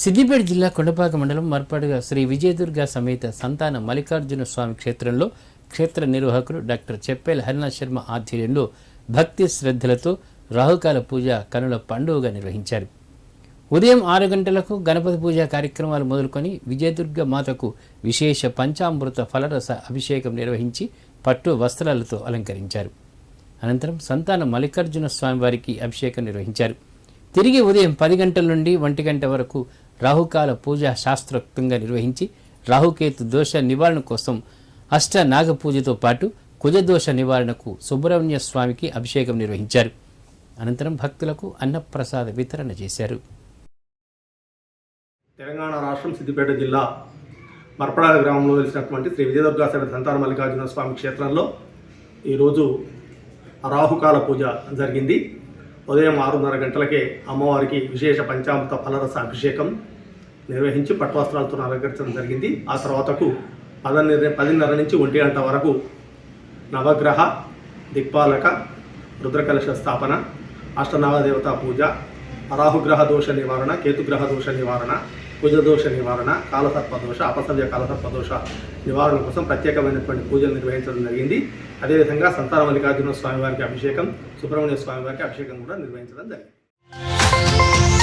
సిద్దిపేట జిల్లా కొండపాక మండలం మర్పాడుగా శ్రీ విజయదుర్గ సమేత సంతాన మల్లికార్జున స్వామి క్షేత్రంలో క్షేత్ర నిర్వాహకుడు డాక్టర్ చెప్పేల హరినాథ్ శర్మ ఆధ్వర్యంలో భక్తి శ్రద్ధలతో రాహుకాల పూజ కనుల పండుగగా నిర్వహించారు. ఉదయం ఆరు గంటలకు గణపతి పూజ కార్యక్రమాలు మొదలుకొని విజయదుర్గ మాతకు విశేష పంచామృత ఫలరస అభిషేకం నిర్వహించి పట్టు వస్త్రాలతో అలంకరించారు. అనంతరం సంతాన మల్లికార్జున స్వామి వారికి అభిషేకం నిర్వహించారు. తిరిగి ఉదయం పది గంటల నుండి ఒంటి గంట వరకు రాహుకాల పూజ శాస్త్రోక్తంగా నిర్వహించి రాహుకేతు దోష నివారణ కోసం అష్ట నాగ పూజతో పాటు కుజదోష నివారణకు సుబ్రహ్మణ్య స్వామికి అభిషేకం నిర్వహించారు. అనంతరం భక్తులకు అన్నప్రసాద వితరణ చేశారు. తెలంగాణ రాష్ట్రం సిద్దిపేట జిల్లా మర్పడాల గ్రామంలో వెలిసినటువంటి శ్రీ విజయదుర్గా సంతాన మల్లికార్జున స్వామి క్షేత్రంలో ఈరోజు రాహుకాల పూజ జరిగింది. ఉదయం ఆరున్నర గంటలకే అమ్మవారికి విశేష పంచామృత ఫలరస అభిషేకం నిర్వహించి పట్టువస్త్రాలతో అలంకరించడం జరిగింది. ఆ తర్వాతకు పదన్నర పదిన్నర నుంచి ఒంటి గంట వరకు నవగ్రహ దిక్పాలక రుద్రకలశ స్థాపన అష్టనవదేవతా పూజ రాహుగ్రహ దోష నివారణ కేతుగ్రహ దోష నివారణ కుజదోష నివారణ కాలసర్ప దోష అపసవ్య కాలసర్ప దోష నివారణ కోసం ప్రత్యేకమైనటువంటి పూజలు నిర్వహించడం జరిగింది. అదేవిధంగా సంతాన మల్లికార్జున స్వామి వారికి అభిషేకం సుబ్రహ్మణ్య స్వామి వారికి అభిషేకం కూడా నిర్వహించడం జరిగింది.